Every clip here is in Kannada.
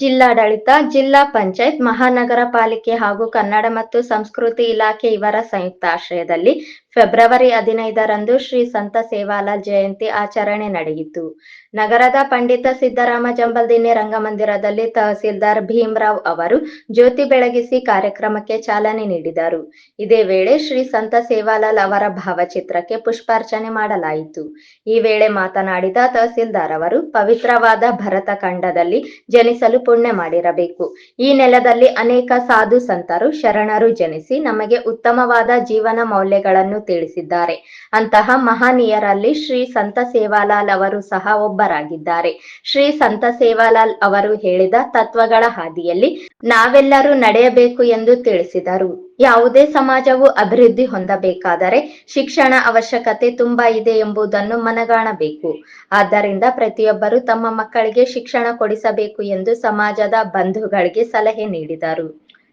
ಜಿಲ್ಲಾಡಳಿತ, ಜಿಲ್ಲಾ ಪಂಚಾಯತ್, ಮಹಾನಗರ ಪಾಲಿಕೆ ಹಾಗೂ ಕನ್ನಡ ಮತ್ತು ಸಂಸ್ಕೃತಿ ಇಲಾಖೆ ಇವರ ಸಂಯುಕ್ತ ಆಶ್ರಯದಲ್ಲಿ ಫೆಬ್ರವರಿ ಹದಿನೈದರಂದು ಶ್ರೀ ಸಂತ ಸೇವಾಲಾಲ್ ಜಯಂತಿ ಆಚರಣೆ ನಡೆಯಿತು. ನಗರದ ಪಂಡಿತ ಸಿದ್ದರಾಮ ಜಂಬಲ್ದಿನ್ನಿ ರಂಗಮಂದಿರದಲ್ಲಿ ತಹಸೀಲ್ದಾರ್ ಭೀಮರಾವ್ ಅವರು ಜ್ಯೋತಿ ಬೆಳಗಿಸಿ ಕಾರ್ಯಕ್ರಮಕ್ಕೆ ಚಾಲನೆ ನೀಡಿದರು. ಇದೇ ವೇಳೆ ಶ್ರೀ ಸಂತ ಸೇವಾಲಾಲ್ ಅವರ ಭಾವಚಿತ್ರಕ್ಕೆ ಪುಷ್ಪಾರ್ಚನೆ ಮಾಡಲಾಯಿತು. ಈ ವೇಳೆ ಮಾತನಾಡಿದ ತಹಸೀಲ್ದಾರ್ ಅವರು, ಪವಿತ್ರವಾದ ಭರತ ಖಂಡದಲ್ಲಿ ಜನಿಸಲು ಪುಣ್ಯ ಮಾಡಿರಬೇಕು. ಈ ನೆಲದಲ್ಲಿ ಅನೇಕ ಸಾಧು ಸಂತರು ಶರಣರು ಜನಿಸಿ ನಮಗೆ ಉತ್ತಮವಾದ ಜೀವನ ಮೌಲ್ಯಗಳನ್ನು ತಿಳಿಸಿದ್ದಾರೆ. ಅಂತಹ ಮಹನೀಯರಲ್ಲಿ ಶ್ರೀ ಸಂತ ಸೇವಾಲಾಲ್ ಅವರು ಸಹ ಒಬ್ಬರಾಗಿದ್ದಾರೆ ಶ್ರೀ ಸಂತ ಸೇವಾಲಾಲ್ ಅವರು ಹೇಳಿದ ತತ್ವಗಳ ಹಾದಿಯಲ್ಲಿ ನಾವೆಲ್ಲರೂ ನಡೆಯಬೇಕು ಎಂದು ತಿಳಿಸಿದರು. ಯಾವುದೇ ಸಮಾಜವು ಅಭಿವೃದ್ಧಿ ಹೊಂದಬೇಕಾದರೆ ಶಿಕ್ಷಣ ಅವಶ್ಯಕತೆ ತುಂಬಾ ಇದೆ ಎಂಬುದನ್ನು ಮನಗಾಣಬೇಕು. ಆದ್ದರಿಂದ ಪ್ರತಿಯೊಬ್ಬರು ತಮ್ಮ ಮಕ್ಕಳಿಗೆ ಶಿಕ್ಷಣ ಕೊಡಿಸಬೇಕು ಎಂದು ಸಮಾಜದ ಬಂಧುಗಳಿಗೆ ಸಲಹೆ ನೀಡಿದರು.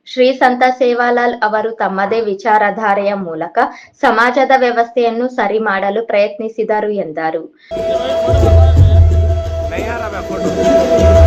ಶ್ರೀ ಸಂತ ಸೇವಾಲಾಲ್ ಅವರು ತಮ್ಮದೇ ವಿಚಾರಧಾರೆಯ ಮೂಲಕ ಸಮಾಜದ ವ್ಯವಸ್ಥೆಯನ್ನು ಸರಿ ಮಾಡಲು ಪ್ರಯತ್ನಿಸಿದರು ಎಂದರು. தயாராக கொண்டு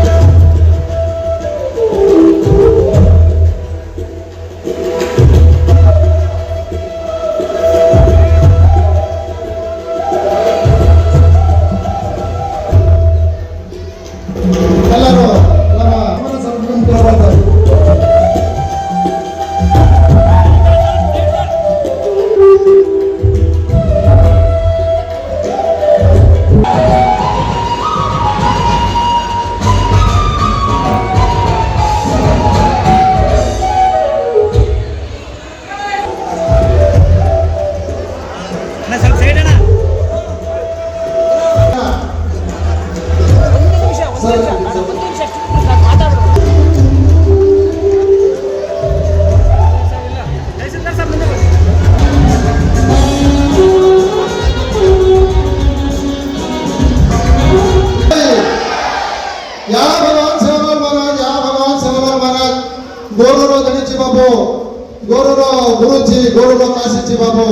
ಗೋರುರ ಗುರುಜಿ, ಗೋರುರ ಕಾಶಿಚಿ ಬಾಬು,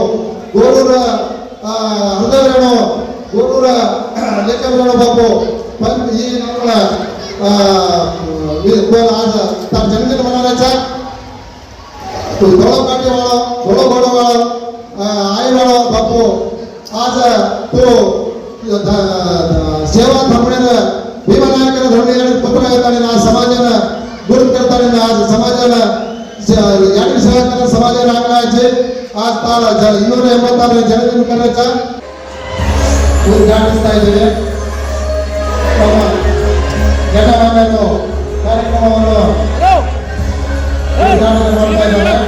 ಗೋರುರ, ಆ ಹೃದಯನ ಗೋರುರ ಲೇಖಕನ ಬಾಬು ಫಸ್ಟ್ ಈ ನಮಗ ಆ ವಿಜಯ بول आज तर ಜನ್ಮಮಾನಯಾಚ ತೋಲಕಡಿ ವಾಳ ದೊಡ್ಡ ಬಡ ವಾಳ ಆ ಐರನ ಬಾಬು आज ಕೋ ಸೇವಾ ತಮ್ಮಿನ ವಿಮಾನಕನ ಧರ್ಮಿಯನೆ ತತ್ರ ಆಯತನ ನಾ ಸಮಾಜನ ಗುರು ಕರ್ತನೆ आज કાર્યકર સમાજે રાખનાર છે આ તારા ઈઓને એમાં તારે જનજન કરે છે કોઈ જાણ થાય છે જટાવાના તો કાર્યક્રમોનો ઉદાહરણ મળતા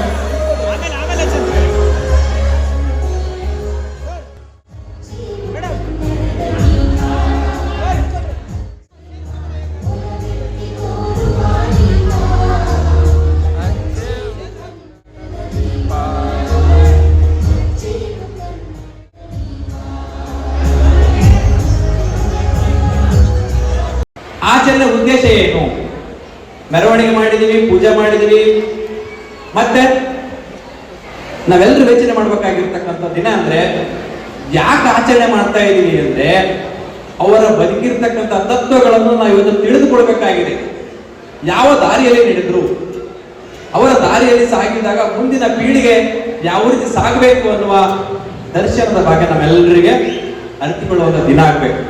ಮೆರವಣಿಗೆ ಮಾಡಿದೀವಿ, ಪೂಜೆ ಮಾಡಿದೀವಿ. ಮತ್ತೆ ನಾವೆಲ್ಲರೂ ಯೋಚನೆ ಮಾಡ್ಬೇಕಾಗಿರ್ತಕ್ಕಂಥ ದಿನ ಅಂದ್ರೆ ಯಾಕೆ ಆಚರಣೆ ಮಾಡ್ತಾ ಇದ್ದೀವಿ ಅಂದ್ರೆ ಅವರ ಬದುಕಿರ್ತಕ್ಕಂಥ ತತ್ವಗಳನ್ನು ನಾವು ಇವತ್ತು ತಿಳಿದುಕೊಳ್ಬೇಕಾಗಿದೆ. ಯಾವ ದಾರಿಯಲ್ಲಿ ನಡೆದ್ರು, ಅವರ ದಾರಿಯಲ್ಲಿ ಸಾಗಿದಾಗ ಮುಂದಿನ ಪೀಳಿಗೆ ಯಾವ ರೀತಿ ಸಾಗಬೇಕು ಅನ್ನುವ ದರ್ಶನದ ಬಗ್ಗೆ ನಮ್ಮೆಲ್ಲರಿಗೆ ಅರಿತುಕೊಳ್ಳುವಂತ ದಿನ ಆಗ್ಬೇಕು.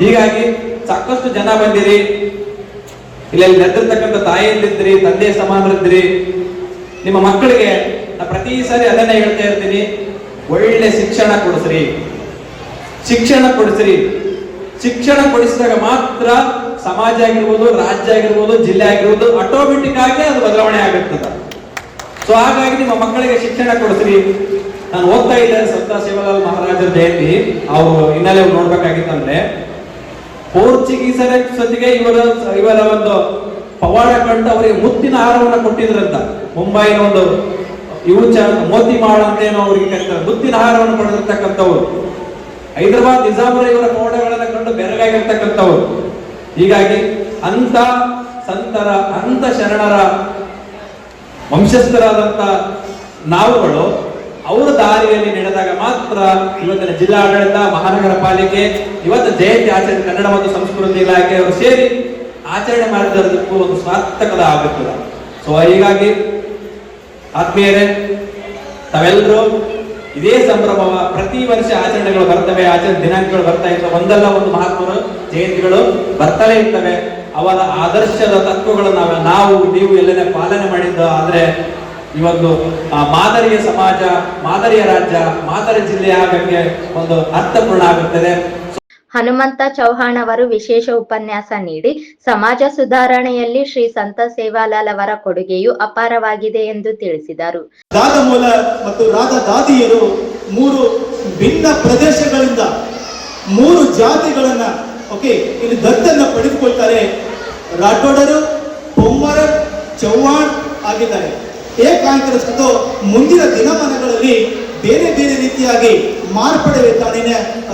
ಹೀಗಾಗಿ ಸಾಕಷ್ಟು ಜನ ಬಂದಿರಿ ಇಲ್ಲಿ ನೆರೆದಿರ್ತಕ್ಕಂಥ ತಾಯಿಯಲ್ಲಿದ್ರಿ ತಂದೆ ಸಮಾನರಿದ್ರಿ ನಿಮ್ಮ ಮಕ್ಕಳಿಗೆ ನಾ ಪ್ರತಿ ಸಾರಿ ಅದನ್ನೇ ಹೇಳ್ತಾ ಇರ್ತೀನಿ. ಒಳ್ಳೆ ಶಿಕ್ಷಣ ಕೊಡಿಸ್ರಿ. ಶಿಕ್ಷಣ ಕೊಡಿಸ್ರಿ. ಶಿಕ್ಷಣ ಕೊಡಿಸಿದಾಗ ಮಾತ್ರ ಸಮಾಜ ಆಗಿರ್ಬೋದು, ರಾಜ್ಯ ಆಗಿರ್ಬೋದು, ಜಿಲ್ಲೆ ಆಗಿರ್ಬೋದು ಆಟೋಮೆಟಿಕ್ ಆಗಿ ಅದು ಬದಲಾವಣೆ ಆಗುತ್ತದೆ ಸೊ ಹಾಗಾಗಿ ನಿಮ್ಮ ಮಕ್ಕಳಿಗೆ ಶಿಕ್ಷಣ ಕೊಡಿಸ್ರಿ. ನಾನು ಓದ್ತಾ ಇದ್ದೆ ಸಂತ ಶಿವಲಾಲ್ ಮಹಾರಾಜರ ಜಯಂತಿ. ಅವರು ಹಿನ್ನೆಲೆ ನೋಡ್ಬೇಕಾಗಿತ್ತಂದ್ರೆ ಪೋರ್ಚುಗೀಸರ ಜೊತೆಗೆ ಇವರ ಇವರ ಒಂದು ಪವಾಡ ಕಂಡು ಅವರಿಗೆ ಮುತ್ತಿನ ಹಾರವನ್ನು ಕೊಟ್ಟಿದ್ರಂತ. ಮುಂಬೈನ ಒಂದು ಇವುಚ ಮೋತಿ ಮಾಡ ಅಂತ ಏನೋ ಅವರಿಗೆ ಕರೀತಾರೆ ಮುತ್ತಿನ ಹಾರವನ್ನು ಪಡೆದಿರ್ತಕ್ಕಂಥವ್ರು. ಹೈದರಾಬಾದ್ ನಿಜಾಮರ ಇವರ ಪವಾಡಗಳನ್ನು ಕಂಡು ಬೆರಗಾಗಿರ್ತಕ್ಕಂಥವ್ರು. ಹೀಗಾಗಿ ಅಂತ ಸಂತರ ಅಂತ ಶರಣರ ವಂಶಸ್ಥರಾದಂತ ನಾವುಗಳು ಅವರ ದಾರಿಯಲ್ಲಿ ನಡೆದಾಗ ಮಾತ್ರ ಇವತ್ತಿನ ಜಿಲ್ಲಾಡಳಿತ, ಮಹಾನಗರ ಪಾಲಿಕೆ, ಇವತ್ತು ಜಯಂತಿ ಆಚರಣೆ ಕನ್ನಡ ಮತ್ತು ಸಂಸ್ಕೃತಿ ಇಲಾಖೆಯವರು ಸೇರಿ ಆಚರಣೆ ಮಾಡಿದಕ್ಕೂ ಒಂದು ಸಾರ್ಥಕದ ಆಗುತ್ತದೆ ಸೊ ಹೀಗಾಗಿ ಆತ್ಮೀಯರೇ, ತಾವೆಲ್ಲರೂ ಇದೇ ಸಂಭ್ರಮ ಪ್ರತಿ ವರ್ಷ ಆಚರಣೆಗಳು ಬರ್ತವೆ, ಆಚರಣೆ ದಿನಾಂಕಗಳು ಬರ್ತಾ ಇರ್ತವೆ. ಒಂದಲ್ಲ ಒಂದು ಮಹಾತ್ಮರು, ಜಯಂತಿಗಳು ಬರ್ತಲೇ ಇರ್ತವೆ. ಅವರ ಆದರ್ಶದ ತತ್ವಗಳನ್ನು ನಾವು ನಾವು, ನೀವು ಎಲ್ಲನೇ ಪಾಲನೆ ಮಾಡಿದ್ದ, ಆದ್ರೆ ಇವತ್ತು ಆ, ಮಾದರಿಯ ಸಮಾಜ ಮಾದರಿಯ ರಾಜ್ಯ ಮಾದರಿ ಜಿಲ್ಲೆ ಆಗಕ್ಕೆ ಒಂದು ಅರ್ಥಪೂರ್ಣ ಆಗುತ್ತದೆ. ಹನುಮಂತ ಚೌಹಾಣ್ ಅವರು ವಿಶೇಷ ಉಪನ್ಯಾಸ ನೀಡಿ ಸಮಾಜ ಸುಧಾರಣೆಯಲ್ಲಿ ಶ್ರೀ ಸಂತ ಸೇವಾಲಾಲ್ ಅವರ ಕೊಡುಗೆಯು ಅಪಾರವಾಗಿದೆ ಎಂದು ತಿಳಿಸಿದರು. ದಾದಮೂಲ ಮತ್ತು ರಾಧ ದಾದಿಯರು ಮೂರು ಭಿನ್ನ ಪ್ರದೇಶಗಳಿಂದ ಮೂರು ಜಾತಿಗಳನ್ನ ಓಕೆ ಇಲ್ಲಿ ದತ್ತನ್ನ ಪಡೆದುಕೊಳ್ತಾರೆ. ರಾಠೋಡರು ಬೊಮ್ಮರ ಚೌಹಾಣ್ ಆಗಿದ್ದಾರೆ. ಏಕಾಂತರಿಸಿದ್ದು ಮುಂದಿನ ದಿನಮಾನಗಳಲ್ಲಿ ಬೇರೆ ಬೇರೆ ರೀತಿಯಾಗಿ ಮಾರ್ಪಡಿವೆ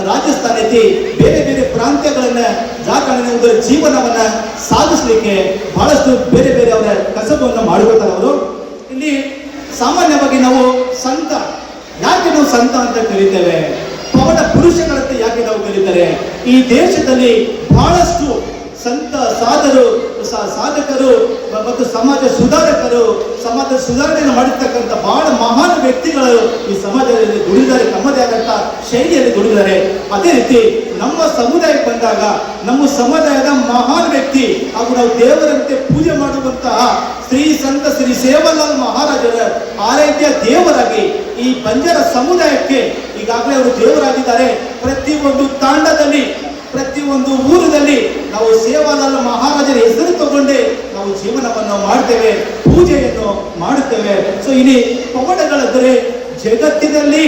ರಾಜಸ್ಥಾನ ಐತಿ ಬೇರೆ ಬೇರೆ ಪ್ರಾಂತ್ಯಗಳನ್ನ ಒಂದು ಜೀವನವನ್ನ ಸಾಗಿಸ್ಲಿಕ್ಕೆ ಬಹಳಷ್ಟು ಬೇರೆ ಬೇರೆ ಅವರ ಕಸಬವನ್ನು ಮಾಡಿಕೊಳ್ತಾರೆ ಅವರು. ಇಲ್ಲಿ ಸಾಮಾನ್ಯವಾಗಿ ನಾವು ಸಂತ, ಯಾಕೆ ನಾವು ಸಂತ ಅಂತ ಕರೀತೇವೆ? ಪವನ ಪುರುಷಗಳಂತೆ ಯಾಕೆ ನಾವು ಕರೀತಾರೆ? ಈ ದೇಶದಲ್ಲಿ ಬಹಳಷ್ಟು ಸಂತ ಸಾಧರು ಸಾಧಕರು ಮತ್ತು ಸಮಾಜ ಸುಧಾರಕರು, ಸಮಾಜ ಸುಧಾರಣೆಯನ್ನು ಮಾಡಿರ್ತಕ್ಕಂಥ ಬಹಳ ಮಹಾನ್ ವ್ಯಕ್ತಿಗಳು ಈ ಸಮಾಜದಲ್ಲಿ ದುಡಿದಾರೆ, ತಮ್ಮದೇ ಆದಂಥ ಶೈಲಿಯಲ್ಲಿ ದುಡಿದಾರೆ. ಅದೇ ರೀತಿ ನಮ್ಮ ಸಮುದಾಯಕ್ಕೆ ಬಂದಾಗ ನಮ್ಮ ಸಮುದಾಯದ ಮಹಾನ್ ವ್ಯಕ್ತಿ ಹಾಗೂ ನಾವು ದೇವರಂತೆ ಪೂಜೆ ಮಾಡುವಂತಹ ಶ್ರೀ ಸಂತ ಶ್ರೀ ಸೇವಲಾಲ್ ಮಹಾರಾಜರ ಆರೈಕೆಯ ದೇವರಾಗಿ ಈ ಬಂಜಾರ ಸಮುದಾಯಕ್ಕೆ ಈಗಾಗಲೇ ಅವರು ದೇವರಾಗಿದ್ದಾರೆ. ಪ್ರತಿಯೊಂದು ತಾಂಡದಲ್ಲಿ ಪ್ರತಿಯೊಂದು ಊರಿನಲ್ಲಿ ನಾವು ಸೇವಾಲಾಲ್ ಮಹಾರಾಜರ ಹೆಸರು ತಗೊಂಡೇ ನಾವು ಜೀವನವನ್ನು ಮಾಡ್ತೇವೆ, ಪೂಜೆಯನ್ನು ಮಾಡುತ್ತೇವೆ. ಸೊ ಇಲ್ಲಿ ಪವಾಡಗಳ ದೊರೆ ಜಗತ್ತಿನಲ್ಲಿ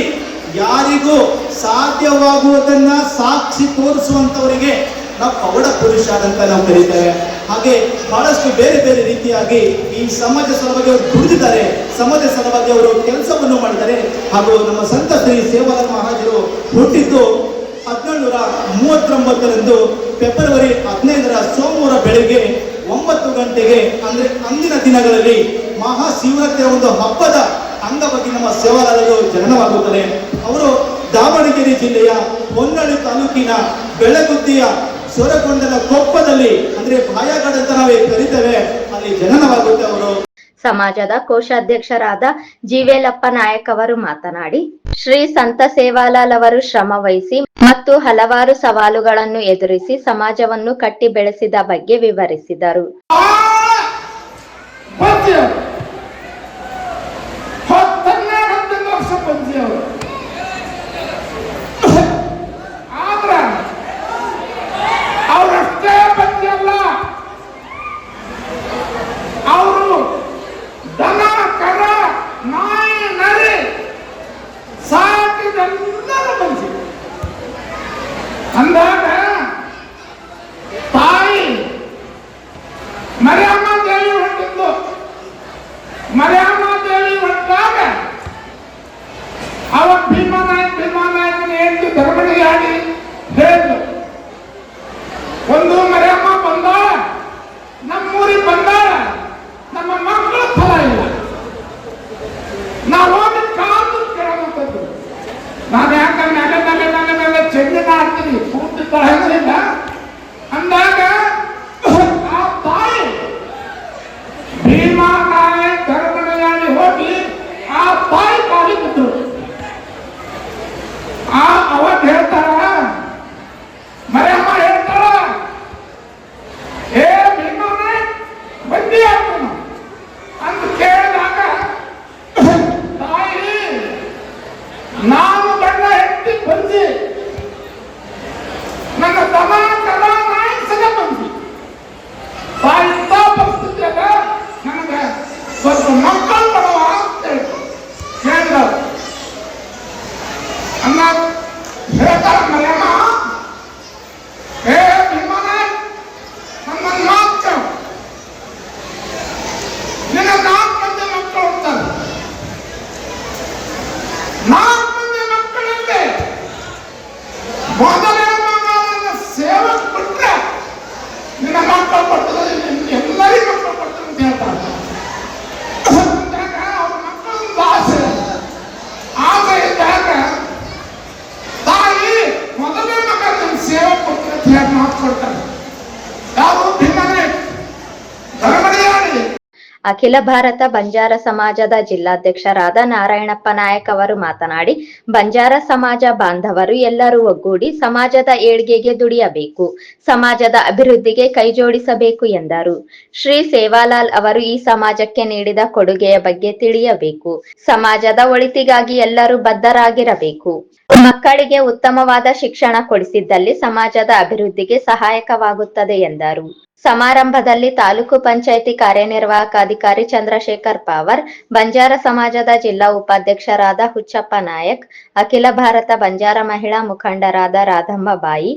ಯಾರಿಗೂ ಸಾಧ್ಯವಾಗುವುದನ್ನ ಸಾಕ್ಷಿ ತೋರಿಸುವಂತವರಿಗೆ ನಾವು ಪವಡ ಪುರುಷ ಅಂತ ನಾವು ಕರೀತೇವೆ. ಹಾಗೆ ಬಹಳಷ್ಟು ಬೇರೆ ಬೇರೆ ರೀತಿಯಾಗಿ ಈ ಸಮಾಜ ಸಲುವಾಗಿ ಅವರು ದುಡಿದಿದ್ದಾರೆ. ಸಮಾಜ ಸಲುವಾಗಿ ಅವರು ಕೆಲಸವನ್ನು ಮಾಡಿದ್ದಾರೆ. ಹಾಗೂ ನಮ್ಮ ಸಂತ ಶ್ರೀ ಸೇವಾಲಾಲ್ ಮಹಾರಾಜರು ಹುಟ್ಟಿದ್ದು ಹದಿನೇಳುನೂರ ಮೂವತ್ತೊಂಬತ್ತರಂದು ಫೆಬ್ರವರಿ ಹದಿನೈದರ ಸೋಮವಾರ ಬೆಳಗ್ಗೆ ಒಂಬತ್ತು ಗಂಟೆಗೆ, ಅಂದ್ರೆ ಅಂದಿನ ದಿನಗಳಲ್ಲಿ ಮಹಾಶಿವರಾತ್ರಿಯ ಒಂದು ಹಬ್ಬದ ಅಂಗವಾಗಿ ನಮ್ಮ ಸೇವಾದಾರರು ಜನನವಾಗುತ್ತದೆ. ಅವರು ದಾವಣಗೆರೆ ಜಿಲ್ಲೆಯ ಹೊನ್ನಳಿ ತಾಲೂಕಿನ ಬೆಳಗುದ್ದಿಯ ಸೊರಗೊಂಡನ ಕೊಪ್ಪದಲ್ಲಿ, ಅಂದ್ರೆ ಬಾಯಾಗಡ ಅಂತ ನಾವೇ ಕರಿತೇವೆ, ಅಲ್ಲಿ ಜನನವಾಗುತ್ತೆ ಅವರು. ಸಮಾಜದ ಕೋಶಾಧ್ಯಕ್ಷರಾದ ಜೀವೇಲಪ್ಪ ನಾಯಕ್ ಅವರು ಮಾತನಾಡಿ, ಶ್ರೀ ಸಂತ ಸೇವಾಲಾಲ್ ಅವರು ಶ್ರಮ ವಹಿಸಿ ಮತ್ತು ಹಲವಾರು ಸವಾಲುಗಳನ್ನು ಎದುರಿಸಿ ಸಮಾಜವನ್ನು ಕಟ್ಟಿ ಬೆಳೆಸಿದ ಬಗ್ಗೆ ವಿವರಿಸಿದರು. gobierno. ಅಖಿಲ ಭಾರತ ಬಂಜಾರ ಸಮಾಜದ ಜಿಲ್ಲಾಧ್ಯಕ್ಷರಾದ ನಾರಾಯಣಪ್ಪ ನಾಯಕ್ ಅವರು ಮಾತನಾಡಿ, ಬಂಜಾರ ಸಮಾಜ ಬಾಂಧವರು ಎಲ್ಲರೂ ಒಗ್ಗೂಡಿ ಸಮಾಜದ ಏಳ್ಗೆಗೆ ದುಡಿಯಬೇಕು, ಸಮಾಜದ ಅಭಿವೃದ್ಧಿಗೆ ಕೈಜೋಡಿಸಬೇಕು ಎಂದರು. ಶ್ರೀ ಸೇವಾಲಾಲ್ ಅವರು ಈ ಸಮಾಜಕ್ಕೆ ನೀಡಿದ ಕೊಡುಗೆಯ ಬಗ್ಗೆ ತಿಳಿಯಬೇಕು. ಸಮಾಜದ ಒಳಿತಿಗಾಗಿ ಎಲ್ಲರೂ ಬದ್ಧರಾಗಿರಬೇಕು. ಮಕ್ಕಳಿಗೆ ಉತ್ತಮವಾದ ಶಿಕ್ಷಣ ಕೊಡಿಸಿದ್ದಲ್ಲಿ ಸಮಾಜದ ಅಭಿವೃದ್ಧಿಗೆ ಸಹಾಯಕವಾಗುತ್ತದೆ ಎಂದರು. ಸಮಾರಂಭದಲ್ಲಿ ತಾಲೂಕು ಪಂಚಾಯಿತಿ ಕಾರ್ಯನಿರ್ವಾಹಕ ಅಧಿಕಾರಿ ಚಂದ್ರಶೇಖರ್ ಪಾವರ್, ಬಂಜಾರ ಸಮಾಜದ ಜಿಲ್ಲಾ ಉಪಾಧ್ಯಕ್ಷರಾದ ಹುಚ್ಚಪ್ಪ ನಾಯಕ್, ಅಖಿಲ ಭಾರತ ಬಂಜಾರ ಮಹಿಳಾ ಮುಖಂಡರಾದ ರಾಧಮ್ಮ ಬಾಯಿ,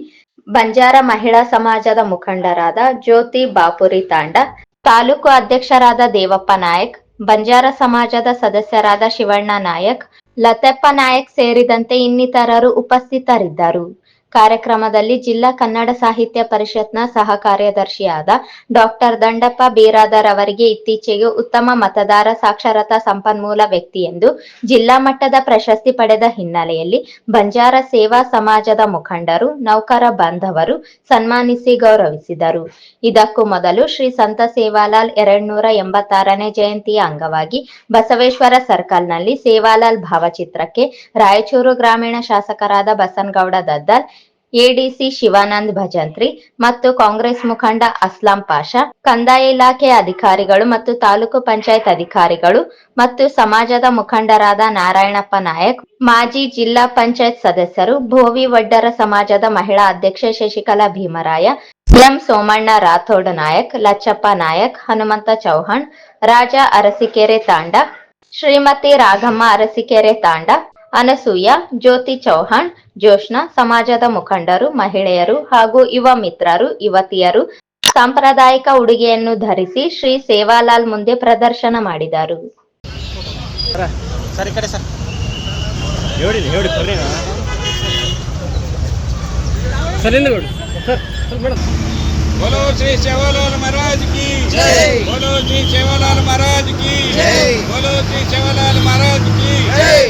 ಬಂಜಾರ ಮಹಿಳಾ ಸಮಾಜದ ಮುಖಂಡರಾದ ಜ್ಯೋತಿ ಬಾಪುರಿ ತಾಂಡ, ತಾಲೂಕು ಅಧ್ಯಕ್ಷರಾದ ದೇವಪ್ಪ ನಾಯಕ್, ಬಂಜಾರ ಸಮಾಜದ ಸದಸ್ಯರಾದ ಶಿವಣ್ಣ ನಾಯಕ್, ಲತೆಪ್ಪ ನಾಯಕ್ ಸೇರಿದಂತೆ ಇನ್ನಿತರರು ಉಪಸ್ಥಿತರಿದ್ದರು. ಕಾರ್ಯಕ್ರಮದಲ್ಲಿ ಜಿಲ್ಲಾ ಕನ್ನಡ ಸಾಹಿತ್ಯ ಪರಿಷತ್ನ ಸಹ ಕಾರ್ಯದರ್ಶಿಯಾದ ಡಾಕ್ಟರ್ ದಂಡಪ್ಪ ಬೀರಾದರ್ ಅವರಿಗೆ ಇತ್ತೀಚೆಗೆ ಉತ್ತಮ ಮತದಾರ ಸಾಕ್ಷರತಾ ಸಂಪನ್ಮೂಲ ವ್ಯಕ್ತಿ ಎಂದು ಜಿಲ್ಲಾ ಮಟ್ಟದ ಪ್ರಶಸ್ತಿ ಪಡೆದ ಹಿನ್ನೆಲೆಯಲ್ಲಿ ಬಂಜಾರ ಸೇವಾ ಸಮಾಜದ ಮುಖಂಡರು, ನೌಕರ ಬಾಂಧವರು ಸನ್ಮಾನಿಸಿ ಗೌರವಿಸಿದರು. ಇದಕ್ಕೂ ಮೊದಲು ಶ್ರೀ ಸಂತ ಸೇವಾಲಾಲ್ ಎರಡ್ನೂರ ಎಂಬತ್ತಾರನೇ ಜಯಂತಿಯ ಅಂಗವಾಗಿ ಬಸವೇಶ್ವರ ಸರ್ಕಲ್ನಲ್ಲಿ ಸೇವಾಲಾಲ್ ಭಾವಚಿತ್ರಕ್ಕೆ ರಾಯಚೂರು ಗ್ರಾಮೀಣ ಶಾಸಕರಾದ ಬಸನ್ಗೌಡ ದದ್ದಲ್ ಎಡಿಸಿ ಶಿವಾನಂದ್ ಭಜಂತ್ರಿ ಮತ್ತು ಕಾಂಗ್ರೆಸ್ ಮುಖಂಡ ಅಸ್ಲಾಂ ಪಾಷಾ, ಕಂದಾಯ ಇಲಾಖೆ ಅಧಿಕಾರಿಗಳು ಮತ್ತು ತಾಲೂಕು ಪಂಚಾಯತ್ ಅಧಿಕಾರಿಗಳು ಮತ್ತು ಸಮಾಜದ ಮುಖಂಡರಾದ ನಾರಾಯಣಪ್ಪ ನಾಯಕ್, ಮಾಜಿ ಜಿಲ್ಲಾ ಪಂಚಾಯತ್ ಸದಸ್ಯರು, ಭೋವಿ ವಡ್ಡರ ಸಮಾಜದ ಮಹಿಳಾ ಅಧ್ಯಕ್ಷೆ ಶಶಿಕಲಾ ಭೀಮರಾಯ, ಎಂ ಸೋಮಣ್ಣ ರಾಥೋಡ್ ನಾಯಕ್, ಲಚ್ಚಪ್ಪ ನಾಯಕ್, ಹನುಮಂತ ಚೌಹಾಣ್, ರಾಜ ಅರಸಿಕೆರೆ ತಾಂಡ, ಶ್ರೀಮತಿ ರಾಘಮ್ಮ ಅರಸಿಕೆರೆ ತಾಂಡ ಅನಸೂಯ ಜ್ಯೋತಿ ಚೌಹಾಣ್ ಜೋಷ್ನಾ ಸಮಾಜದ ಮುಖಂಡರು ಮಹಿಳೆಯರು ಹಾಗೂ ಯುವ ಮಿತ್ರರು ಯುವತಿಯರು ಸಾಂಪ್ರದಾಯಿಕ ಉಡುಗೆಯನ್ನು ಧರಿಸಿ ಶ್ರೀ ಸೇವಾಲಾಲ್ ಮುಂದೆ ಪ್ರದರ್ಶನ ಮಾಡಿದರು ಸರ್ ಈ ಕಡೆ ಸರ್ ಹೇಳಿ ಹೇಳಿ ಬರ್ರಿ ಸರ್ ಹಿಂದೆ ಸರ್ ಸ್ವಲ್ಪ ಮೇಡಮ್ बोलो श्री सेवालाल महाराज की जय बोलो श्री सेवालाल महाराज की जय बोलो श्री सेवालाल महाराज की जय